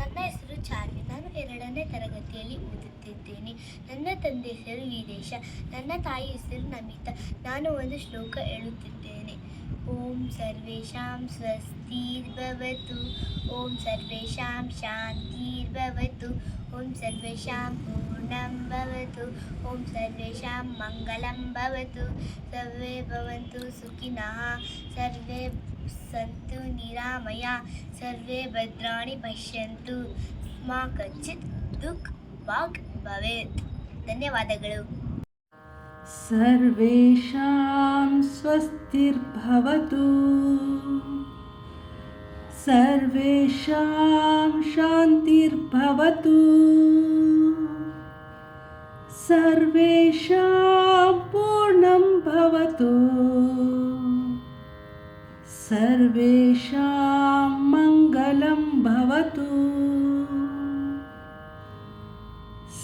ನನ್ನ ಹೆಸರು ಚಾರ್ವಿ ನಾನು ಎರಡನೇ ತರಗತಿಯಲ್ಲಿ ಓದುತ್ತಿದ್ದೇನೆ. ನನ್ನ ತಂದೆ ಹೆಸರು ವೀರೇಶ ನನ್ನ ತಾಯಿ ಹೆಸರು ನಮಿತಾ. ನಾನು ಒಂದು ಶ್ಲೋಕ ಹೇಳುತ್ತಿದ್ದೇನೆ. ಓಂ ಸರ್ವೇಷಾಂ ಸ್ವಸ್ತಿರ್ಭವತು ಓಂ ಸರ್ವೇಷಾಂ ಶಾಂತಿರ್ಭವತು ಓಂ ಸರ್ವೇಶಾಂ ಪೂರ್ಣಂ ಭವತು ಓಂ ಸರ್ವೇಶಾಂ ಮಂಗಲಂ ಭವತು ಸರ್ವೇ ಭವಂತು ಸುಖಿನಃ ಸರ್ವೇ ಸಂತು ನಿರಾಮಯ ಸರ್ವೇ ಭದ್ರಾಣಿ ಪಶ್ಯಂತು ಮಾ ಕಚ್ಚಿತ್ ದುಃಖ ವಾಗ್ ಭವೇತ್ ಧನ್ಯವಾದಗಳು सर्वेषां स्वस्तिर्भवतु। सर्वेषां शान्तिर्भवतु। सर्वेषां पूर्णं भवतु। सर्वेषां मङ्गलं भवतु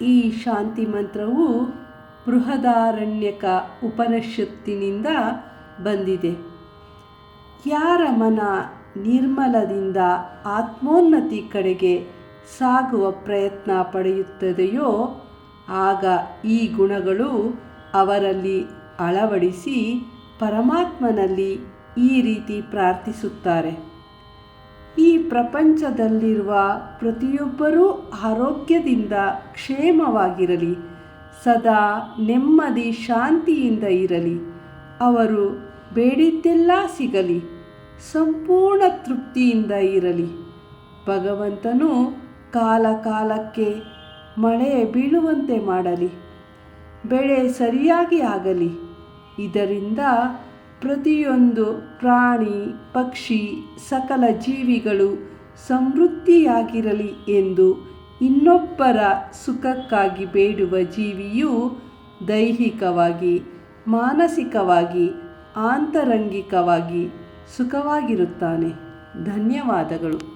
ಈ ಶಾಂತಿ ಮಂತ್ರವು ಬೃಹದಾರಣ್ಯಕ ಉಪನಿಷತ್ತಿನಿಂದ ಬಂದಿದೆ. ಯಾರ ಮನ ನಿರ್ಮಲದಿಂದ ಆತ್ಮೋನ್ನತಿ ಕಡೆಗೆ ಸಾಗುವ ಪ್ರಯತ್ನ ಪಡೆಯುತ್ತದೆಯೋ, ಆಗ ಈ ಗುಣಗಳು ಅವರಲ್ಲಿ ಅಳವಡಿಸಿ ಪರಮಾತ್ಮನಲ್ಲಿ ಈ ರೀತಿ ಪ್ರಾರ್ಥಿಸುತ್ತಾರೆ. ಈ ಪ್ರಪಂಚದಲ್ಲಿರುವ ಪ್ರತಿಯೊಬ್ಬರೂ ಆರೋಗ್ಯದಿಂದ ಕ್ಷೇಮವಾಗಿರಲಿ, ಸದಾ ನೆಮ್ಮದಿ ಶಾಂತಿಯಿಂದ ಇರಲಿ. ಅವರು ಬೇಡಿದ್ದೆಲ್ಲ ಸಿಗಲಿ, ಸಂಪೂರ್ಣ ತೃಪ್ತಿಯಿಂದ ಇರಲಿ. ಭಗವಂತನು ಕಾಲ ಕಾಲಕ್ಕೆ ಮಳೆ ಬೀಳುವಂತೆ ಮಾಡಲಿ, ಬೆಳೆ ಸರಿಯಾಗಿ ಆಗಲಿ. ಇದರಿಂದ ಪ್ರತಿಯೊಂದು ಪ್ರಾಣಿ, ಪಕ್ಷಿ, ಸಕಲ ಜೀವಿಗಳು ಸಮೃದ್ಧಿಯಾಗಿರಲಿ ಎಂದು ಇನ್ನೊಬ್ಬರ ಸುಖಕ್ಕಾಗಿ ಬೇಡುವ ಜೀವಿಯು ದೈಹಿಕವಾಗಿ, ಮಾನಸಿಕವಾಗಿ, ಆಂತರಂಗಿಕವಾಗಿ ಸುಖವಾಗಿರುತ್ತಾನೆ. ಧನ್ಯವಾದಗಳು.